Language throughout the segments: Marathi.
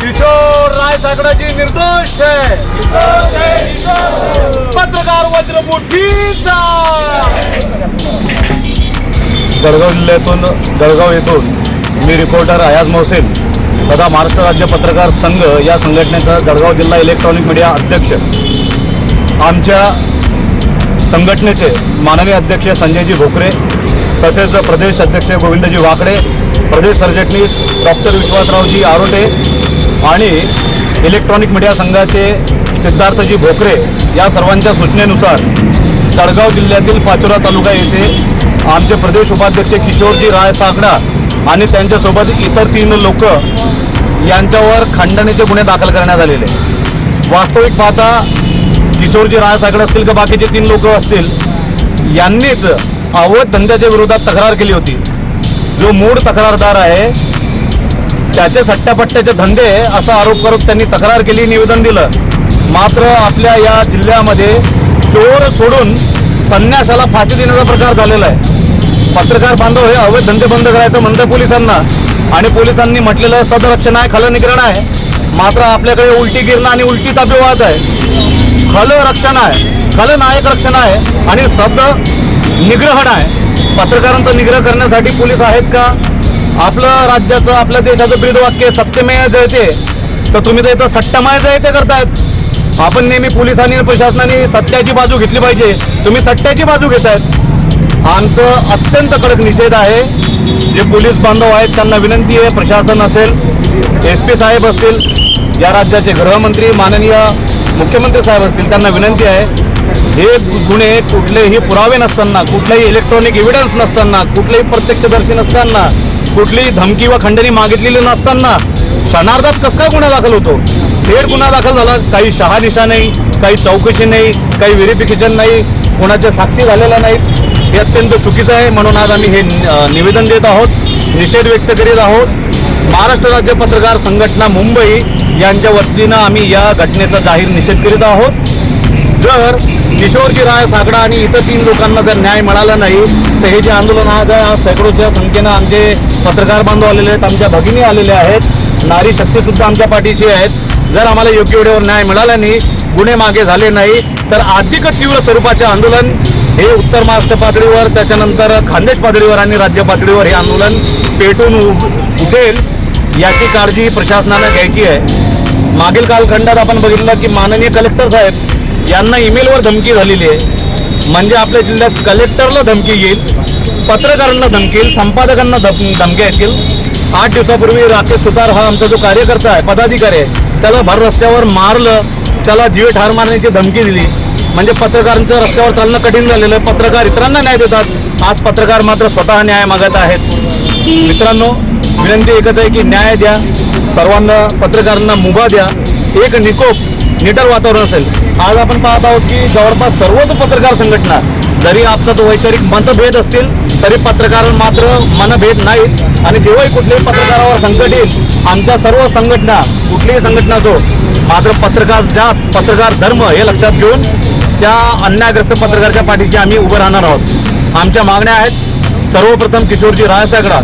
किशोर राय सागराची निर्दोष आहे. पत्रकार जळगाव जिल्ह्यातून जळगाव येथून मी रिपोर्टर अयाज मोहसेन तथा महाराष्ट्र राज्य पत्रकार संघ या संघटनेचा जळगाव जिल्हा इलेक्ट्रॉनिक मीडिया अध्यक्ष. आमच्या संघटनेचे माननीय अध्यक्ष संजयजी भोकरे तसेच प्रदेश अध्यक्ष गोविंदजी वाकडे प्रदेश सरचिटणीस डॉक्टर विश्वासरावजी आरोटे आणि इलेक्ट्रॉनिक मीडिया संघाचे सिद्धार्थजी भोकरे या सर्वांच्या सूचनेनुसार जळगाव जिल्ह्यातील पाचोरा तालुका येथे आमचे प्रदेश उपाध्यक्ष किशोरजी राय सागडा आणि त्यांच्यासोबत इतर तीन लोक यांच्यावर खंडणीचे गुन्हे दाखल करण्यात आलेले. वास्तविक पाहता किशोरजी राय साकडे असतील का बाकीचे तीन लोक असतील यांनीच अवध धंद्याच्या विरोधात तक्रार केली होती. जो मूळ तक्रारदार आहे त्याचे सट्ट्यापट्ट्याचे धंदे असा आरोप करत त्यांनी तक्रार केली निवेदन दिलं. मात्र आपल्या या जिल्ह्यामध्ये चोर सोडून संन्यासाला फाशी देण्याचा प्रकार झालेला आहे. पत्रकार बांधव हे अवैध धंदे बंद करायचं म्हणतं पोलिसांना. आणि पोलिसांनी म्हटलेलं सदरक्षण आहे खलं निग्रण आहे. मात्र आपल्याकडे उलटी गिरणं आणि उलटी ताब्यवाद आहे. खलं रक्षण आहे खलं नायक रक्षण आहे आणि शब्द निग्रहण आहे. पत्रकारांचा निग्रह करण्यासाठी पोलीस आहेत का? आपलं राज्याचं आपल्या देशाचं ब्रीदवाक्य सत्यमेय जयते. तर तुम्ही तर इथं सट्टमय जयते करतायत. आपण नेहमी पोलिसांनी आणि प्रशासनाने सत्याची बाजू घेतली पाहिजे. तुम्ही सत्याची बाजू घेतायत. आमचं अत्यंत कडक निषेध आहे. जे पोलीस बांधव आहेत त्यांना विनंती आहे प्रशासन असेल एस पी साहेब असतील या राज्याचे गृहमंत्री माननीय मुख्यमंत्री साहेब असतील त्यांना विनंती आहे. हे गुन्हे कुठलेही पुरावे नसताना कुठलाही इलेक्ट्रॉनिक एव्हिडन्स नसताना कुठलेही प्रत्यक्षदर्शी नसताना कुठलीही धमकी व खंडणी मागितलेली नसताना क्षणार्धात कस काय गुन्हा दाखल होतो? थेट गुन्हा दाखल झाला. काही शहानिशा नाही काही चौकशी नाही काही व्हेरिफिकेशन नाही कोणाच्या साक्षी झालेल्या नाहीत. हे अत्यंत चुकीचं आहे. म्हणून आज आम्ही हे निवेदन देत आहोत. निषेध व्यक्त करीत आहोत. महाराष्ट्र राज्य पत्रकार संघटना मुंबई यांच्या वतीनं आम्ही या घटनेचा जाहीर निषेध करीत आहोत. जर किशोरजी राय सागडा आणि इतर तीन लोकांना जर न्याय मिळाला नाही तर हे जे आंदोलन आज आहे आज सैकडोच्या संख्येनं आमचे पत्रकार बांधव आलेले आहेत आमच्या भगिनी आलेल्या आहेत. नारी शक्तीसुद्धा आमच्या पाठीशी आहेत. जर आम्हाला योग्य वेळेवर न्याय मिळाला नाही गुन्हे मागे झाले नाही तर अधिक तीव्र स्वरूपाचे आंदोलन हे उत्तर महाराष्ट्र पातळीवर त्याच्यानंतर खानदेश पातळीवर आणि राज्य पातळीवर हे आंदोलन पेटून उ- उठेल याची काळजी प्रशासनानं घ्यायची आहे. मागील कालखंडात आपण बघितलं की माननीय कलेक्टर साहेब यांना ईमेलवर धमकी झालेली आहे. म्हणजे आपल्या जिल्ह्यात कलेक्टरला धमकी येईल पत्रकारांना धमकी येईल संपादकांना धम धमक्या येतील. आठ दिवसापूर्वी राकेश सुतार हा आमचा जो कार्यकर्ता आहे पदाधिकारी आहे त्याला भर रस्त्यावर मारलं त्याला जीवे ठार मारण्याची धमकी दिली. म्हणजे पत्रकारांचं रस्त्यावर चालणं कठीण झालेलं आहे. पत्रकार इतरांना न्याय देतात. आज पत्रकार मात्र स्वतः न्याय मागत आहेत. मित्रांनो विनंती एकच आहे की न्याय द्या. सर्वांना पत्रकारांना मुभा द्या. एक निकोप निटर वातावरण असेल. आज आपण पाहत आहोत की जवळपास सर्वच पत्रकार संघटना जरी आपचा तो वैचारिक मतभेद असतील तरी पत्रकार मात्र मनभेद नाहीत. आणि जेव्हाही कुठल्याही पत्रकारावर संकट येईल आमच्या सर्व संघटना कुठलीही संघटना असो मात्र पत्रकार जात पत्रकार धर्म हे लक्षात घेऊन त्या अन्यायग्रस्त पत्रकारच्या पाठीशी आम्ही उभं राहणार आहोत. आमच्या मागण्या आहेत. सर्वप्रथम किशोरजी रायसागडा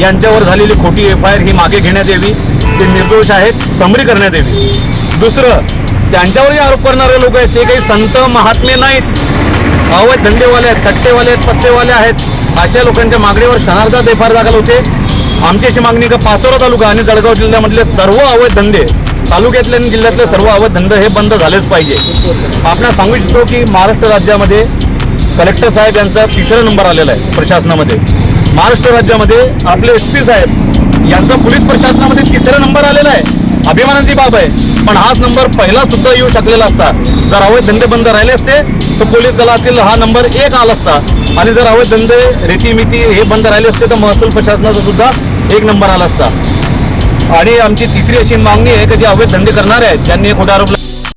यांच्यावर झालेली खोटी एफ आय आर ही मागे घेण्यात यावी. ते निर्दोष आहेत समरी करण्यात यावी. दुसरं त्यांच्यावरही आरोप करणारे लोक आहेत ते काही संत महात्मे नाहीत. अवैध धंदेवाले आहेत सट्टेवाले आहेत पत्तेवाले आहेत. अशा लोकांच्या मागणीवर शनार्धात एफ दाखल होते आमची अशी मागणी का पाचोरा तालुका आणि जळगाव जिल्ह्यामधले सर्व अवैध धंदे तालुक्यातले आणि जिल्ह्यातले सर्व अवैध धंदे हे बंद झालेच पाहिजे. आपण सांगू इच्छितो की महाराष्ट्र राज्यामध्ये कलेक्टर साहेब यांचा तिसरा नंबर आलेला आहे प्रशासनामध्ये. महाराष्ट्र राज्यामध्ये आपले एस पी साहेब यांचा पोलीस प्रशासनामध्ये तिसरा नंबर आलेला आहे. अभिमानाची बाब आहे. पण हाच नंबर पहिला सुद्धा येऊ शकलेला असता. जर अवैध धंदे बंद राहिले असते तर पोलीस दलातील हा नंबर एक आला असता. आणि जर अवैध धंदे रीतीमिती हे बंद राहिले असते तर महसूल प्रशासनाचा सुद्धा एक नंबर आला असता. आणि आमची तिसरी अशी मागणी आहे की जे अवैध धंदे करणारे आहेत त्यांनी हे खोटे आरोप